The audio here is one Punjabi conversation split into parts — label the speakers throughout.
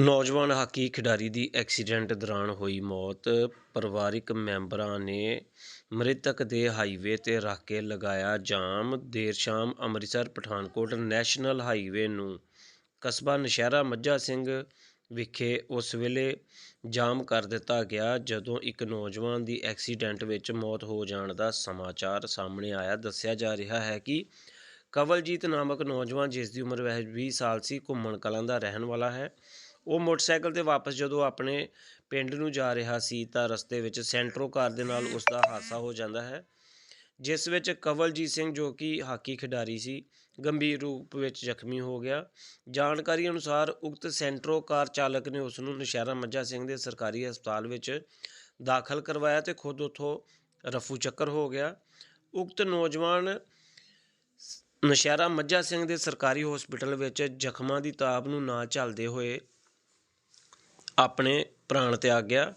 Speaker 1: ਨੌਜਵਾਨ ਹਾਕੀ ਖਿਡਾਰੀ ਦੀ ਐਕਸੀਡੈਂਟ ਦੌਰਾਨ ਹੋਈ ਮੌਤ। ਪਰਿਵਾਰਕ ਮੈਂਬਰਾਂ ਨੇ ਮ੍ਰਿਤਕ ਦੇ ਹਾਈਵੇ ਤੇ ਰੱਖ ਕੇ ਲਗਾਇਆ ਜਾਮ। ਦੇਰ ਸ਼ਾਮ ਅੰਮ੍ਰਿਤਸਰ, ਪਠਾਨਕੋਟ ਨੈਸ਼ਨਲ ਹਾਈਵੇ ਨੂੰ ਕਸਬਾ ਨਸ਼ਹਿਰਾ ਮੱਝਾ ਸਿੰਘ ਵਿਖੇ ਉਸ ਵੇਲੇ ਜਾਮ ਕਰ ਦਿੱਤਾ ਗਿਆ, ਜਦੋਂ ਇੱਕ ਨੌਜਵਾਨ ਦੀ ਐਕਸੀਡੈਂਟ ਵਿੱਚ ਮੌਤ ਹੋ ਜਾਣ ਦਾ ਸਮਾਚਾਰ ਸਾਹਮਣੇ ਆਇਆ। ਦੱਸਿਆ ਜਾ ਰਿਹਾ ਹੈ ਕਿ ਕਵਲਜੀਤ ਨਾਮਕ ਨੌਜਵਾਨ ਜਿਸ ਦੀ ਉਮਰ ਵੈਸੇ 20 ਸਾਲ ਸੀ, ਘੁੰਮਣ ਕਲਾਂ ਦਾ ਰਹਿਣ ਵਾਲਾ ਹੈ। ਉਹ ਮੋਟਰਸਾਈਕਲ ਤੇ ਵਾਪਸ ਜਦੋਂ ਆਪਣੇ ਪਿੰਡ ਨੂੰ ਜਾ ਰਿਹਾ ਸੀ ਤਾਂ ਰਸਤੇ ਵਿੱਚ ਸੈਂਟਰੋ ਕਾਰ ਦੇ ਨਾਲ ਉਸ ਦਾ ਹਾਦਸਾ ਹੋ ਜਾਂਦਾ ਹੈ, ਜਿਸ ਵਿੱਚ ਕਵਲਜੀਤ ਸਿੰਘ ਜੋ ਕਿ ਹਾਕੀ ਖਿਡਾਰੀ ਸੀ, ਗੰਭੀਰ ਰੂਪ ਵਿੱਚ ਜ਼ਖਮੀ ਹੋ ਗਿਆ। ਜਾਣਕਾਰੀ ਅਨੁਸਾਰ ਉਕਤ ਸੈਂਟਰੋ ਕਾਰ ਚਾਲਕ ਨੇ ਉਸ ਨੂੰ ਨਸ਼ਹਿਰਾ ਮੱਝਾ ਸਿੰਘ ਦੇ ਸਰਕਾਰੀ ਹਸਪਤਾਲ ਵਿੱਚ ਦਾਖਲ ਕਰਵਾਇਆ ਤੇ ਖੁਦ ਉੱਥੋਂ ਰਫੂ ਚੱਕਰ ਹੋ ਗਿਆ। ਉਕਤ ਨੌਜਵਾਨ ਨਸ਼ਹਿਰਾ ਮੱਝਾ ਸਿੰਘ ਦੇ ਸਰਕਾਰੀ ਹਸਪਤਾਲ ਵਿੱਚ ਜ਼ਖਮਾਂ ਦੀ ਤਾਬ ਨੂੰ ਨਾ ਝੱਲਦੇ ਹੋਏ ਆਪਣੇ ਪ੍ਰਾਣ ਤਿਆਗ ਗਿਆ।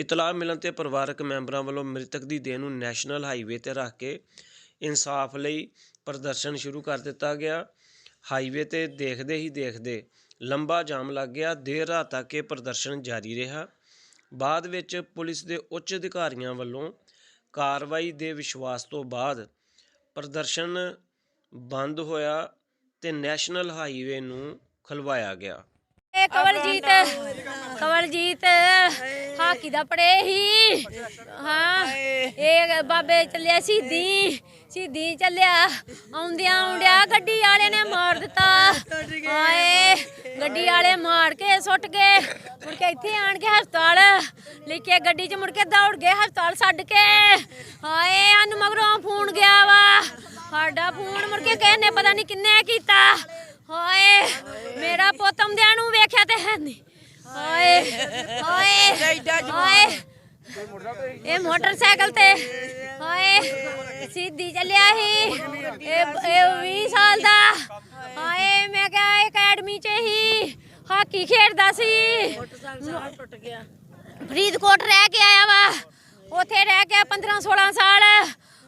Speaker 1: ਇਤਲਾਹ ਮਿਲਣ ਤੇ ਪਰਿਵਾਰਕ ਮੈਂਬਰਾਂ ਵੱਲੋਂ ਮ੍ਰਿਤਕ ਦੀ ਦੇਹ ਨੂੰ ਨੈਸ਼ਨਲ ਹਾਈਵੇ ਤੇ ਰੱਖ ਕੇ ਇਨਸਾਫ ਲਈ ਪ੍ਰਦਰਸ਼ਨ ਸ਼ੁਰੂ ਕਰ ਦਿੱਤਾ ਗਿਆ। ਹਾਈਵੇ ਤੇ ਦੇਖਦੇ ਹੀ ਦੇਖਦੇ ਲੰਬਾ ਜਾਮ ਲੱਗ ਗਿਆ। ਦੇਰ ਰਾਤ ਤੱਕ ਇਹ ਪ੍ਰਦਰਸ਼ਨ ਜਾਰੀ ਰਿਹਾ। ਬਾਅਦ ਵਿੱਚ ਪੁਲਿਸ ਦੇ ਉੱਚ ਅਧਿਕਾਰੀਆਂ ਵੱਲੋਂ ਕਾਰਵਾਈ ਦੇ ਵਿਸ਼ਵਾਸ ਤੋਂ ਬਾਅਦ ਪ੍ਰਦਰਸ਼ਨ ਬੰਦ ਹੋਇਆ ਤੇ ਨੈਸ਼ਨਲ ਹਾਈਵੇ ਨੂੰ ਖਲਵਾਇਆ ਗਿਆ।
Speaker 2: ਇਹ ਕਵਲਜੀਤ ਕਵਲਜੀਤ ਹਾਕੀ ਦਾ ਪੜੇ ਹੀ ਹਾਂ ਇਹ ਬਾਬੇ ਚੱਲਿਆ ਸਿੱਧੀ ਸਿੱਧੀ ਚੱਲਿਆ। ਆਉਂਦਿਆਂ ਆਉਂਦਿਆਂ ਗੱਡੀ ਵਾਲੇ ਨੇ ਮਾਰ ਦਿੱਤਾ। ਹਾਏ ਗੱਡੀ ਵਾਲੇ ਮਾਰ ਕੇ ਸੁੱਟ ਗਏ। ਮੁੜ ਕੇ ਇੱਥੇ ਆਣ ਕੇ ਹਸਪਤਾਲ ਲੈ ਕੇ ਗੱਡੀ 'ਚ ਮੁੜ ਕੇ ਦੌੜ ਗਏ ਹਸਪਤਾਲ ਛੱਡ ਕੇ। ਹਾਏ ਅਨ ਮਗਰੋਂ ਫੋਨ ਗਿਆ ਵਾ। ਸਾਡਾ ਫੋਨ ਮੁੜ ਕੇ ਕਿਸੇ ਨੇ ਪਤਾ ਨਹੀਂ ਕਿੰਨੇ ਕੀਤਾ। ਹਾਏ, ਮੇਰਾ ਪੁੱਤ ਆਉਂਦਿਆਂ ਨੂੰ ਵੇਖਿਆ ਤੇ ਹੈ ਨਹੀਂ। ਹਾਏ ਹਾਏ ਹਾਏ। ਇਹ ਮੋਟਰਸਾਈਕਲ ਤੇ, ਹਾਏ, ਸਿੱਧੀ ਚੱਲਿਆ ਸੀ। ਇਹ ਇਹ 20 ਸਾਲ ਦਾ। ਹਾਏ, ਮੈਂ ਕਿਹਾ ਅਕੈਡਮੀ 'ਚ ਹੀ ਹਾਕੀ ਖੇਡਦਾ ਸੀ। ਟੁੱਟ ਗਿਆ ਫਰੀਦਕੋਟ ਰਹਿ ਕੇ ਆਇਆ ਵਾ। ਉੱਥੇ ਰਹਿ ਕੇ 15 16 ਸਾਲ।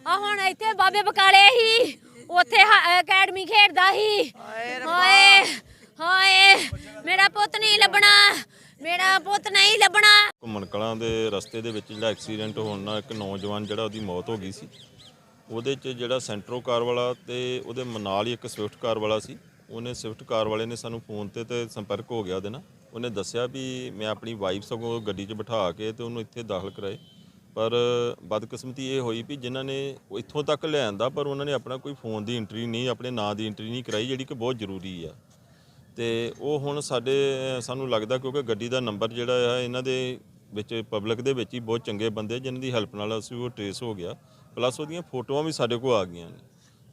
Speaker 2: ਆ ਹੁਣ ਇੱਥੇ ਬਾਬੇ ਬਕਾਲੇ ਹੀ। ਉੱਥੇ ਹਾ- ਅਕੈਡਮੀ ਖੇਡਦਾ ਸੀ। ਹਾਏ ਹਾਏ ਮੇਰਾ ਪੁੱਤ ਨਹੀਂ ਲੱਭਣਾ ਮੇਰਾ ਪੁੱਤ ਨਹੀਂ ਲੱਭਣਾ।
Speaker 3: ਘੁੰਮਣ ਕਲਾਂ ਦੇ ਰਸਤੇ ਦੇ ਵਿੱਚ ਜਿਹੜਾ ਐਕਸੀਡੈਂਟ ਹੋਣ ਨਾਲ ਇੱਕ ਨੌਜਵਾਨ ਜਿਹੜਾ ਉਹਦੀ ਮੌਤ ਹੋ ਗਈ ਸੀ। ਉਹਦੇ 'ਚ ਜਿਹੜਾ ਸੈਂਟਰੋ ਕਾਰ ਵਾਲਾ ਤੇ ਉਹਦੇ ਨਾਲ ਹੀ ਇੱਕ ਸਵਿਫਟ ਕਾਰ ਵਾਲਾ ਸੀ। ਉਹਨੇ ਸਵਿਫਟ ਕਾਰ ਵਾਲੇ ਨੇ ਸਾਨੂੰ ਫੋਨ ਤੇ ਤੇ ਸੰਪਰਕ ਹੋ ਗਿਆ ਉਹਦੇ ਨਾਲ। ਉਹਨੇ ਦੱਸਿਆ ਵੀ ਮੈਂ ਆਪਣੀ ਵਾਈਫ ਸਗੋਂ ਗੱਡੀ 'ਚ ਬਿਠਾ ਕੇ ਤੇ ਉਹਨੂੰ ਇੱਥੇ ਦਾਖਲ ਕਰਾਏ। ਪਰ ਬਦਕਿਸਮਤੀ ਇਹ ਹੋਈ ਵੀ ਜਿਨ੍ਹਾਂ ਨੇ ਉਹ ਇੱਥੋਂ ਤੱਕ ਲਿਆਂਦਾ, ਪਰ ਉਹਨਾਂ ਨੇ ਆਪਣਾ ਕੋਈ ਫੋਨ ਦੀ ਐਂਟਰੀ ਨਹੀਂ, ਆਪਣੇ ਨਾਂ ਦੀ ਐਂਟਰੀ ਨਹੀਂ ਕਰਾਈ, ਜਿਹੜੀ ਕਿ ਬਹੁਤ ਜ਼ਰੂਰੀ ਆ। ਤੇ ਉਹ ਹੁਣ ਸਾਡੇ, ਸਾਨੂੰ ਲੱਗਦਾ ਕਿਉਂਕਿ ਗੱਡੀ ਦਾ ਨੰਬਰ ਜਿਹੜਾ ਆ, ਇਹਨਾਂ ਦੇ ਵਿੱਚ ਪਬਲਿਕ ਦੇ ਵਿੱਚ ਹੀ ਬਹੁਤ ਚੰਗੇ ਬੰਦੇ ਜਿਨ੍ਹਾਂ ਦੀ ਹੈਲਪ ਨਾਲ ਅਸੀਂ ਉਹ ਟ੍ਰੇਸ ਹੋ ਗਿਆ। ਪਲੱਸ ਉਹਦੀਆਂ ਫੋਟੋਆਂ ਵੀ ਸਾਡੇ ਕੋਲ ਆ ਗਈਆਂ ਨੇ।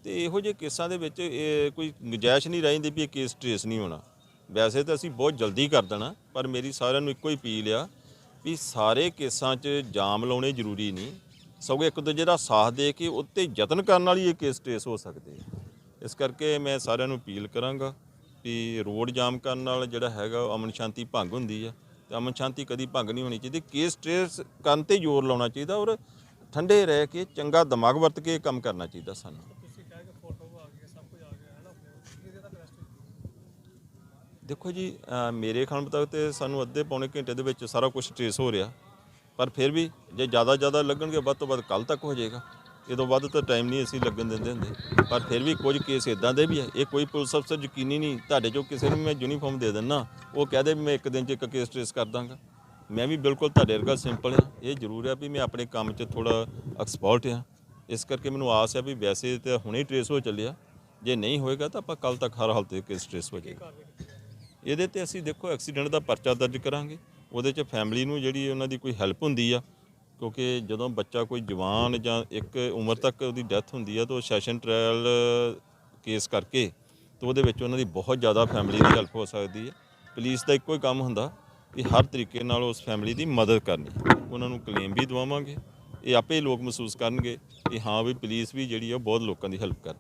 Speaker 3: ਤੇ ਇਹੋ ਜਿਹੇ ਕੇਸਾਂ ਦੇ ਵਿੱਚ ਇਹ ਕੋਈ ਗੁੰਜਾਇਸ਼ ਨਹੀਂ ਰਹਿੰਦੀ ਵੀ ਇਹ ਕੇਸ ਟ੍ਰੇਸ ਨਹੀਂ ਹੋਣਾ। ਵੈਸੇ ਤਾਂ ਅਸੀਂ ਬਹੁਤ ਜਲਦੀ ਕਰ ਦੇਣਾ, ਪਰ ਮੇਰੀ ਸਾਰਿਆਂ ਨੂੰ ਇੱਕੋ ਹੀ ਅਪੀਲ ਆ ਵੀ ਸਾਰੇ ਕੇਸਾਂ 'ਚ ਜਾਮ ਲਾਉਣੇ ਜ਼ਰੂਰੀ ਨਹੀਂ। ਸਗੋਂ ਇੱਕ ਦੂਜੇ ਦਾ ਸਾਥ ਦੇ ਕੇ ਉੱਤੇ ਯਤਨ ਕਰਨ ਨਾਲ ਹੀ ਇਹ ਕੇਸ ਟ੍ਰੇਸ ਹੋ ਸਕਦੇ ਆ। ਇਸ ਕਰਕੇ ਮੈਂ ਸਾਰਿਆਂ ਨੂੰ ਅਪੀਲ ਕਰਾਂਗਾ ਵੀ ਰੋਡ ਜਾਮ ਕਰਨ ਨਾਲ ਜਿਹੜਾ ਹੈਗਾ ਉਹ ਅਮਨ ਸ਼ਾਂਤੀ ਭੰਗ ਹੁੰਦੀ ਆ ਤੇ ਅਮਨ ਸ਼ਾਂਤੀ ਕਦੀ ਭੰਗ ਨਹੀਂ ਹੋਣੀ ਚਾਹੀਦੀ। ਕੇਸ ਟ੍ਰੇਸ ਕਰਨ ਤੇ ਜ਼ੋਰ ਲਾਉਣਾ ਚਾਹੀਦਾ ਔਰ ਠੰਡੇ ਰਹਿ ਕੇ ਚੰਗਾ ਦਿਮਾਗ ਵਰਤ ਕੇ ਇਹ ਕੰਮ ਕਰਨਾ ਚਾਹੀਦਾ ਸਾਨੂੰ। ਦੇਖੋ ਜੀ, ਅਹ, ਮੇਰੇ ਖਿਆਲ ਮੁਤਾਬਕ ਤੇ ਸਾਨੂੰ ਅੱਧੇ ਪੌਣੇ ਘੰਟੇ ਦੇ ਵਿੱਚ ਸਾਰਾ ਕੁਝ ਟ੍ਰੇਸ ਹੋ ਰਿਹਾ। ਪਰ ਫਿਰ ਵੀ ਜੇ ਜ਼ਿਆਦਾ ਜ਼ਿਆਦਾ ਲੱਗਣਗੇ, ਵੱਧ ਤੋਂ ਵੱਧ ਕੱਲ ਤੱਕ ਹੋ ਜਾਏਗਾ। ਇਹ ਤੋਂ ਵੱਧ ਤਾਂ ਟਾਈਮ ਨਹੀਂ ਅਸੀਂ ਲੱਗਣ ਦਿੰਦੇ ਹੁੰਦੇ। ਪਰ ਫਿਰ ਵੀ ਕੁਝ ਕੇਸ ਇਦਾਂ ਦੇ ਵੀ ਹੈ ਇਹ ਕੋਈ ਪੁਲਿਸ ਅਫਸਰ ਯਕੀਨੀ ਨਹੀਂ, ਤੁਹਾਡੇ ਚੋਂ ਕਿਸੇ ਨੂੰ ਮੈਂ ਯੂਨੀਫਾਰਮ ਦੇ ਦਿੰਨਾ। ਉਹ ਕਹਦੇ ਵੀ ਮੈਂ ਇੱਕ ਦਿਨ 'ਚ ਇੱਕ ਕੇਸ ਟ੍ਰੇਸ ਕਰ ਦਾਂਗਾ। ਮੈਂ ਵੀ ਬਿਲਕੁਲ ਤੁਹਾਡੇ ਵਰਗਾ ਸਿੰਪਲ ਹਾਂ ਇਹ ਜ਼ਰੂਰ ਆ ਵੀ ਮੈਂ ਆਪਣੇ ਕੰਮ 'ਚ ਥੋੜਾ ਐਕਸਪਰਟ ਹਾਂ ਇਸ ਕਰਕੇ ਮੈਨੂੰ ਆਸ ਹੈ ਵੀ ਵੈਸੇ ਤਾਂ ਹੁਣੇ ਟ੍ਰੇਸ ਹੋ ਚੱਲਿਆ। ਜੇ ਨਹੀਂ ਹੋਏਗਾ ਤਾਂ ਆਪਾਂ ਕੱਲ ਤੱਕ ਹਰ ਹਾਲਤ 'ਤੇ ਕੇਸ ਟ੍ਰੇਸ ਹੋ ਜਾਏਗਾ। ਇਹਦੇ ਤੇ ਅਸੀਂ ਦੇਖੋ ਐਕਸੀਡੈਂਟ ਦਾ ਪਰਚਾ ਦਰਜ ਕਰਾਂਗੇ। ਉਹਦੇ 'ਚ ਫੈਮਿਲੀ ਨੂੰ ਜਿਹੜੀ ਉਹਨਾਂ ਦੀ ਕੋਈ ਹੈਲਪ ਹੁੰਦੀ ਆ, ਕਿਉਂਕਿ ਜਦੋਂ ਬੱਚਾ ਕੋਈ ਜਵਾਨ ਜਾਂ ਇੱਕ ਉਮਰ ਤੱਕ ਉਹਦੀ ਡੈਥ ਹੁੰਦੀ ਆ, ਤਾਂ ਉਹ ਸੈਸ਼ਨ ਟ੍ਰਾਇਲ ਕੇਸ ਕਰਕੇ ਤਾਂ ਉਹਦੇ ਵਿੱਚ ਉਹਨਾਂ ਦੀ ਬਹੁਤ ਜ਼ਿਆਦਾ ਫੈਮਿਲੀ ਦੀ ਹੈਲਪ ਹੋ ਸਕਦੀ ਹੈ ਪੁਲਿਸ ਦਾ ਇੱਕੋ ਹੀ ਕੰਮ ਹੁੰਦਾ ਕਿ ਹਰ ਤਰੀਕੇ ਨਾਲ ਉਸ ਫੈਮਿਲੀ ਦੀ ਮਦਦ ਕਰਨੀ। ਉਹਨਾਂ ਨੂੰ ਕਲੇਮ ਵੀ ਦਵਾਵਾਂਗੇ। ਇਹ ਆਪੇ ਲੋਕ ਮਹਿਸੂਸ ਕਰਨਗੇ ਕਿ ਹਾਂ ਵੀ ਪੁਲਿਸ ਵੀ ਜਿਹੜੀ ਆ, ਉਹ ਬਹੁਤ ਲੋਕਾਂ ਦੀ ਹੈਲਪ ਕਰਦੀ